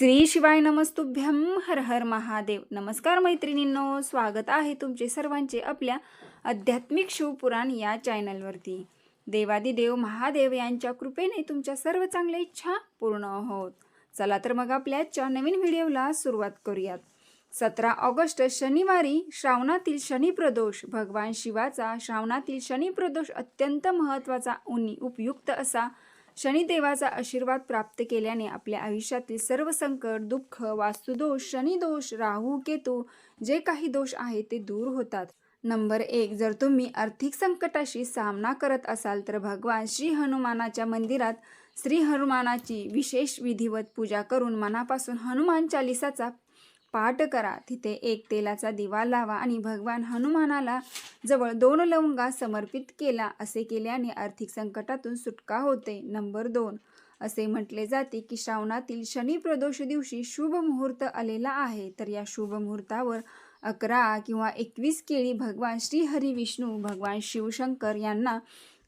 श्री शिवाय नमस्तुभ्यम हर हर महादेव. नमस्कार मैत्रिणींनो स्वागत आहे तुमचे सर्वांचे आपल्या आध्यात्मिक शिवपुराण या चॅनलवरती. देवादिदेव महादेव यांच्या कृपेने तुमच्या सर्व चांगल्या इच्छा पूर्ण होत. चला तर मग आपल्या आजच्या नवीन व्हिडिओला सुरुवात करूयात. सतरा ऑगस्ट शनिवारी श्रावणातील शनिप्रदोष भगवान शिवाचा श्रावणातील शनिप्रदोष अत्यंत महत्त्वाचा उनी उपयुक्त असा शनिदेवाचा आशीर्वाद प्राप्त केल्याने आपल्या आयुष्यातील सर्व संकट दुःख वास्तुदोष शनिदोष राहू केतू जे काही दोष आहेत ते दूर होतात. नंबर एक जर तुम्ही आर्थिक संकटाशी सामना करत असाल तर भगवान श्री हनुमानाच्या मंदिरात श्री हनुमानाची विशेष विधिवत पूजा करून मनापासून हनुमान चालिसाचा पाठ करा. तिथे एक तेलाचा दिवा लावा आणि भगवान हनुमानाला जवळ दोन लवंगा समर्पित केला. असे केल्याने आर्थिक संकटातून सुटका होते. नंबर दोन. असे म्हटले जाते की श्रावणातील शनी प्रदोष दिवशी शुभ मुहूर्त आलेला आहे. तर या शुभ मुहूर्तावर अकरा किंवा एकवीस केळी भगवान श्री हरी विष्णू भगवान शिवशंकर यांना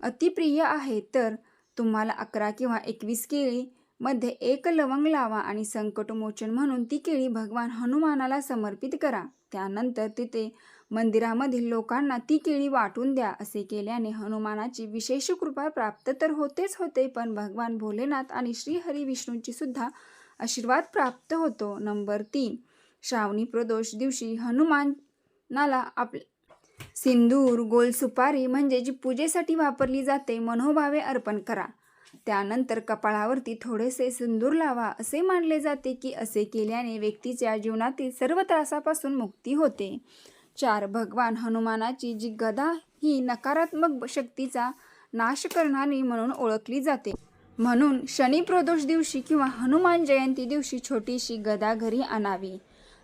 अतिप्रिय आहे तर तुम्हाला अकरा किंवा एकवीस केळी मध्ये एक लवंग लावा आणि संकटमोचन म्हणून ती केळी भगवान हनुमानाला समर्पित करा. त्यानंतर तिथे मंदिरामधील लोकांना ती केळी वाटून द्या असे केल्याने हनुमानाची विशेष कृपा प्राप्त तर होतेच होते पण भगवान भोलेनाथ आणि श्रीहरी विष्णूंची सुद्धा आशीर्वाद प्राप्त होतो. नंबर तीन श्रावणी प्रदोष दिवशी हनुमानाला आप सिंदूर गोल सुपारी म्हणजे जी पूजेसाठी वापरली जाते मनोभावे अर्पण करा. त्यानंतर कपाळावरती थोडेसे सिंदूर लावा असे मानले जाते की असे केल्याने व्यक्तीच्या जीवनातील सर्व त्रासापासून मुक्ती होते. चार भगवान हनुमानाची जी गदा ही नकारात्मक शक्तीचा नाश करणारी म्हणून ओळखली जाते. म्हणून शनिप्रदोष दिवशी किंवा हनुमान जयंती दिवशी छोटीशी गदा घरी आणावी.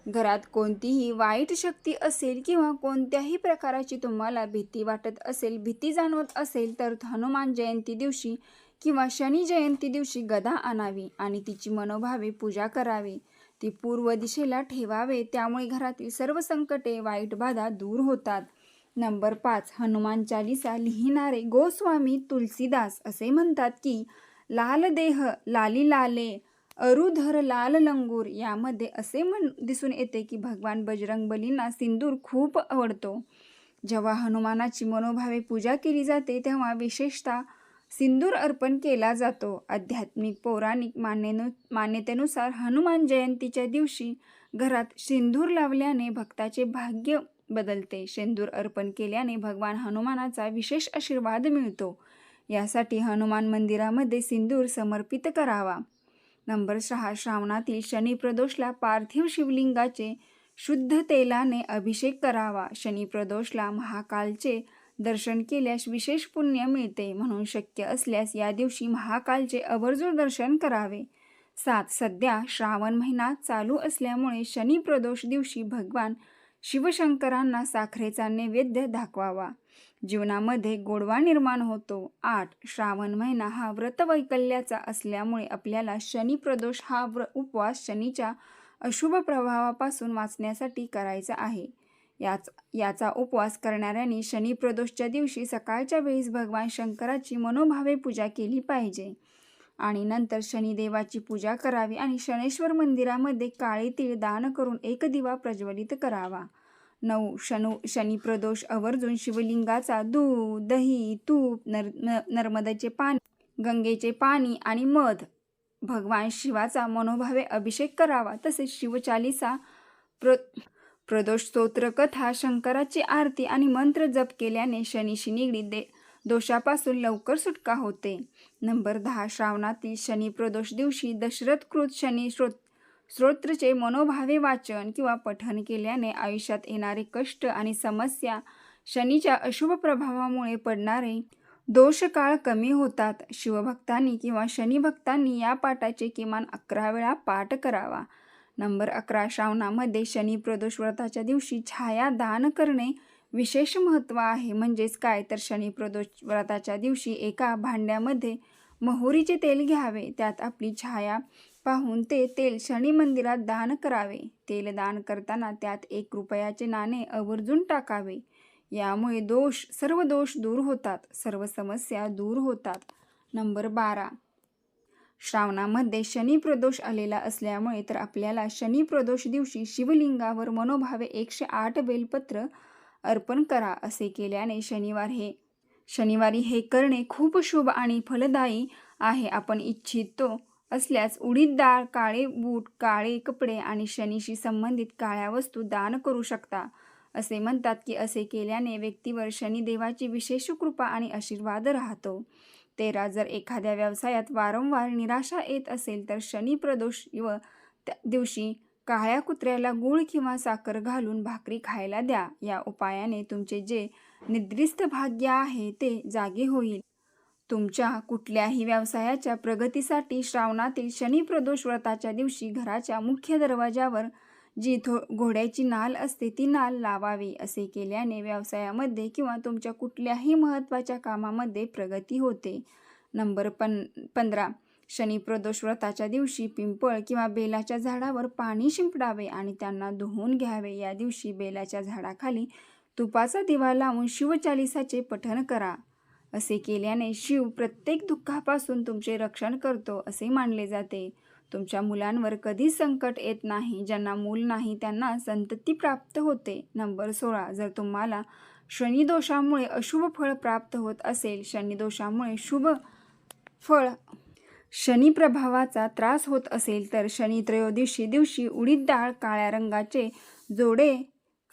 घरात कोणतीही वाईट शक्ती असेल किंवा कोणत्याही प्रकाराची तुम्हाला भीती वाटत असेल भीती जाणवत असेल तर हनुमान जयंती दिवशी किंवा शनी जयंती दिवशी गदा आणावी आणि तिची मनोभावे पूजा करावी. ती पूर्व दिशेला ठेवावे त्यामुळे घरातील सर्व संकटे वाईट बाधा दूर होतात. नंबर पाच हनुमान चालिसा लिहिणारे गोस्वामी तुलसीदास असे म्हणतात की लाल देह लाली लाले अरुधर लाल लंगूर यामध्ये असे म्हण दिसून येते की भगवान बजरंग बलींना सिंदूर खूप आवडतो. जेव्हा हनुमानाची मनोभावे पूजा केली जाते तेव्हा विशेषतः सिंदूर अर्पण केला जातो. आध्यात्मिक पौराणिक मान्यनु मान्यतेनुसार हनुमान जयंतीच्या दिवशी घरात सिंदूर लावल्याने भक्ताचे भाग्य बदलते. शेंदूर अर्पण केल्याने भगवान हनुमानाचा विशेष आशीर्वाद मिळतो. यासाठी हनुमान मंदिरामध्ये सिंदूर समर्पित करावा. नंबर सहा श्रावणातील शनिप्रदोषला पार्थिव शिवलिंगाचे शुद्ध तेलाने अभिषेक करावा. शनिप्रदोषला महाकालचे दर्शन केल्यास विशेष पुण्य मिळते म्हणून शक्य असल्यास या दिवशी महाकालचे आवर्जून दर्शन करावे. सात सध्या श्रावण महिना चालू असल्यामुळे शनिप्रदोष दिवशी भगवान शिवशंकरांना साखरेचा नैवेद्य दाखवावा. जीवनामध्ये गोडवा निर्माण होतो. आठ श्रावण महिना हा व्रतवैकल्याचा असल्यामुळे आपल्याला शनिप्रदोष हा व्र उपवास शनीच्या अशुभ प्रभावापासून वाचण्यासाठी करायचा आहे. याच याचा उपवास करणाऱ्यांनी शनिप्रदोषच्या दिवशी सकाळच्या वेळेस भगवान शंकराची मनोभावे पूजा केली पाहिजे. आणि नंतर शनिदेवाची पूजा करावी आणि शनेश्वर मंदिरामध्ये काळे तीळ दान करून एक दिवा प्रज्वलित करावा. नऊ शनु शनिप्रदोष आवर्जून शिवलिंगाचा दूध दही तूप नर न नर्मदेचे पाणी गंगेचे पाणी आणि मध. भगवान शिवाचा मनोभावे अभिषेक करावा तसेच शिवचालिसा प्र प्रदोष स्तोत्र कथा शंकराची आरती आणि मंत्र जप केल्याने शनीशी निगडीत दे दोषापासून लवकर सुटका होते. नंबर दहा श्रावणातील शनी प्रदोष दिवशी दशरथकृत शनी श्रोत श्रोत्रचे मनोभावे वाचन किंवा पठन केल्याने आयुष्यात येणारे कष्ट आणि समस्या शनीच्या अशुभ प्रभावामुळे पडणारे दोष काळ कमी होतात. शिवभक्तांनी किंवा शनिभक्तांनी या पाठाचे किमान अकरा वेळा पाठ करावा. नंबर अकरा श्रावणामध्ये शनी प्रदोष व्रताच्या दिवशी छाया दान करणे विशेष महत्त्व आहे. म्हणजेच काय? तर शनी प्रदोष व्रताच्या दिवशी एका भांड्यामध्ये मोहरीचे तेल घ्यावे. त्यात आपली छाया पाहून ते तेल शनी मंदिरात दान करावे. तेल दान करताना त्यात एक रुपयाचे नाणे आवर्जून टाकावे. यामुळे दोष सर्व दोष दूर होतात. सर्व समस्या दूर होतात. नंबर बारा श्रावणामध्ये शनी प्रदोष आलेला असल्यामुळे तर आपल्याला शनी प्रदोष दिवशी शिवलिंगावर मनोभावे एकशे आठ बेलपत्र अर्पण करा असे केल्याने शनिवार हे शनिवारी हे करणे खूप शुभ आणि फलदायी आहे आपण इच्छितो असल्यास उडीद डाळ काळे बूट काळे कपडे आणि शनीशी संबंधित काळ्या वस्तू दान करू शकता असे म्हणतात की असे केल्याने व्यक्तीवर शनिदेवाची विशेष कृपा आणि आशीर्वाद राहतो. तेरा जर एखाद्या व्यवसायात वारंवार निराशा येत असेल तर शनी प्रदोष व त्या दिवशी काळ्या कुत्र्याला गूळ किंवा साखर घालून भाकरी खायला द्या. या उपायाने तुमचे जे निद्रिस्त भाग्य आहे ते जागे होईल. तुमच्या कुठल्याही व्यवसायाच्या प्रगतीसाठी श्रावणातील शनी प्रदोष व्रताच्या दिवशी घराच्या मुख्य दरवाजावर जी थो घोड्याची नाल असते ती नाल लावावी असे केल्याने व्यवसायामध्ये किंवा तुमच्या कुठल्याही महत्त्वाच्या कामामध्ये प्रगती होते. नंबर पन पंधरा शनी प्रदोष व्रताच्या दिवशी पिंपळ किंवा बेलाच्या झाडावर पाणी शिंपडावे आणि त्यांना धुवून घ्यावे. या दिवशी बेलाच्या झाडाखाली तुपाचा दिवा लावून शिवचालिसाचे पठण करा. असे केल्याने शिव प्रत्येक दुःखापासून तुमचे रक्षण करतो असे मानले जाते. तुमच्या मुलांवर कधीच संकट येत नाही ज्यांना मूल नाही त्यांना संतती प्राप्त होते. नंबर सोळा जर तुम्हाला शनिदोषामुळे अशुभ फळ प्राप्त होत असेल शनिदोषामुळे शुभ फळ शनी प्रभावाचा त्रास होत असेल तर शनी त्रयोदशी दिवशी उडीद डाळ काळ्या रंगाचे जोडे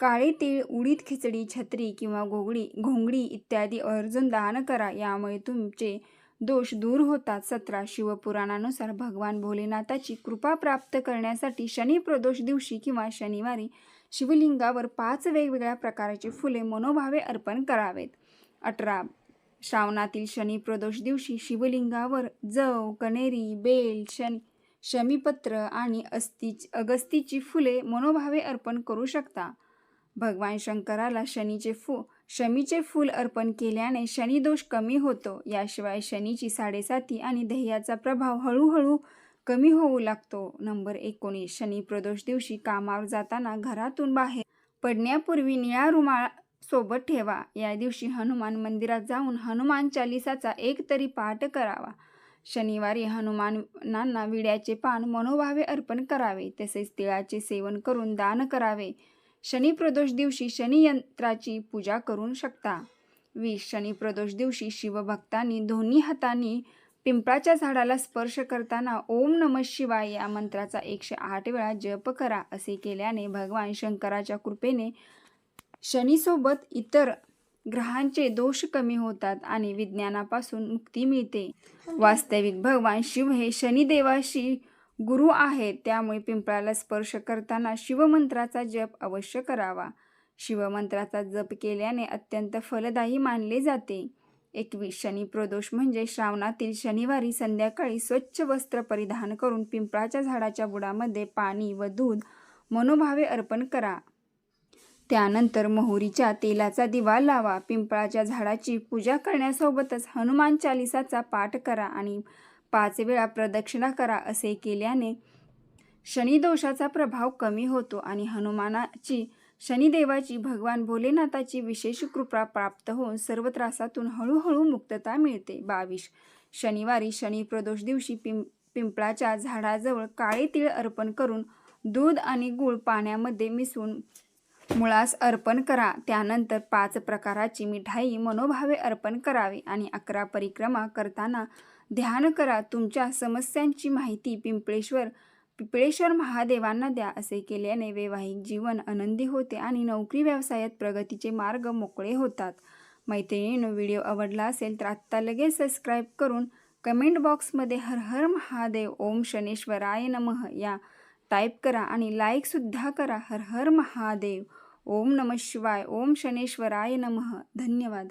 काळे तीळ उडीद खिचडी छत्री किंवा घोगडी घोंगडी इत्यादी अर्जुन दान करा. यामुळे तुमचे दोष दूर होतात. सतरा शिवपुराणानुसार भगवान भोलेनाथाची कृपा प्राप्त करण्यासाठी शनी प्रदोष दिवशी किंवा शनिवारी शिवलिंगावर पाच वेगवेगळ्या प्रकारची फुले मनोभावे अर्पण करावेत. अठरा श्रावणातील शनी प्रदोष दिवशी शिवलिंगावर जव कणेरी बेल शनी शमीपत्र आणि अस्ती अगस्तीची फुले मनोभावे अर्पण करू शकता. भगवान शंकराला शनीचे फू शमीचे फूल अर्पण केल्याने शनिदोष कमी होतो. याशिवाय शनीची साडेसाती आणि ध्येयाचा प्रभाव हळूहळू कमी होऊ लागतो. नंबर एकोणीस. शनी प्रदोष दिवशी कामावर जाताना घरातून बाहेर पडण्यापूर्वी निळा रुमाळ सोबत ठेवा. या दिवशी हनुमान मंदिरात जाऊन हनुमान चालिसाचा एक तरी पाठ करावा. शनिवारी हनुमानांना विड्याचे पान मनोभावे अर्पण करावे. तसेच तिळाचे सेवन करून दान करावे. शनी प्रदोष दिवशी शनी यंत्राची पूजा करू शकता. वीस शनी प्रदोष दिवशी शिवभक्तांनी दोन्ही हातांनी पिंपळाच्या झाडाला स्पर्श करताना ओम नम शिवाय या मंत्राचा एकशे आठ वेळा जप करा असे केल्याने भगवान शंकराच्या कृपेने शनीसोबत इतर ग्रहांचे दोष कमी होतात आणि विज्ञानापासून मुक्ती मिळते. वास्तविक भगवान शिव हे शनिदेवाशी गुरु आहेत त्यामुळे पिंपळाला स्पर्श करताना शिवमंत्राचा जप अवश्य करावा. शिवमंत्राचा जप केल्याने अत्यंत फलदायी मानले जाते. एकवीस शनी प्रदोष म्हणजे श्रावणातील शनिवारी संध्याकाळी स्वच्छ वस्त्र परिधान करून पिंपळाच्या झाडाच्या बुडामध्ये पाणी व दूध मनोभावे अर्पण करा. त्यानंतर मोहरीच्या तेलाचा दिवा लावा. पिंपळाच्या झाडाची पूजा करण्यासोबतच हनुमान चालिसाचा पाठ करा आणि पाच वेळा प्रदक्षिणा करा असे केल्याने शनिदोषाचा प्रभाव कमी होतो आणि हनुमानाची शनिदेवाची भगवान भोलेनाथाची विशेष कृपा प्राप्त होऊन सर्व त्रासातून हळूहळू मुक्तता मिळते. बावीस. शनिवारी शनी प्रदोष दिवशी पिं पिंपळाच्या झाडाजवळ काळे तीळ अर्पण करून दूध आणि गूळ पाण्यामध्ये मिसळून मुळास अर्पण करा. त्यानंतर पाच प्रकाराची मिठाई मनोभावे अर्पण करावी आणि अकरा परिक्रमा करताना ध्यान करा. तुमच्या समस्यांची माहिती पिंपळेश्वर पिंपळेश्वर महादेवांना द्या असे केल्याने वैवाहिक जीवन आनंदी होते आणि नोकरी व्यवसायात प्रगतीचे मार्ग मोकळे होतात. मैत्रिणीनं व्हिडिओ आवडला असेल तर आत्ता लगेच सबस्क्राईब करून कमेंट बॉक्समध्ये हर हर महादेव ओम शनेश्वराय नमः या टाईप करा आणि लाईकसुद्धा करा. हर हर महादेव. ओम नम शिवाय. ओम शनेश्वराय नमः. धन्यवाद.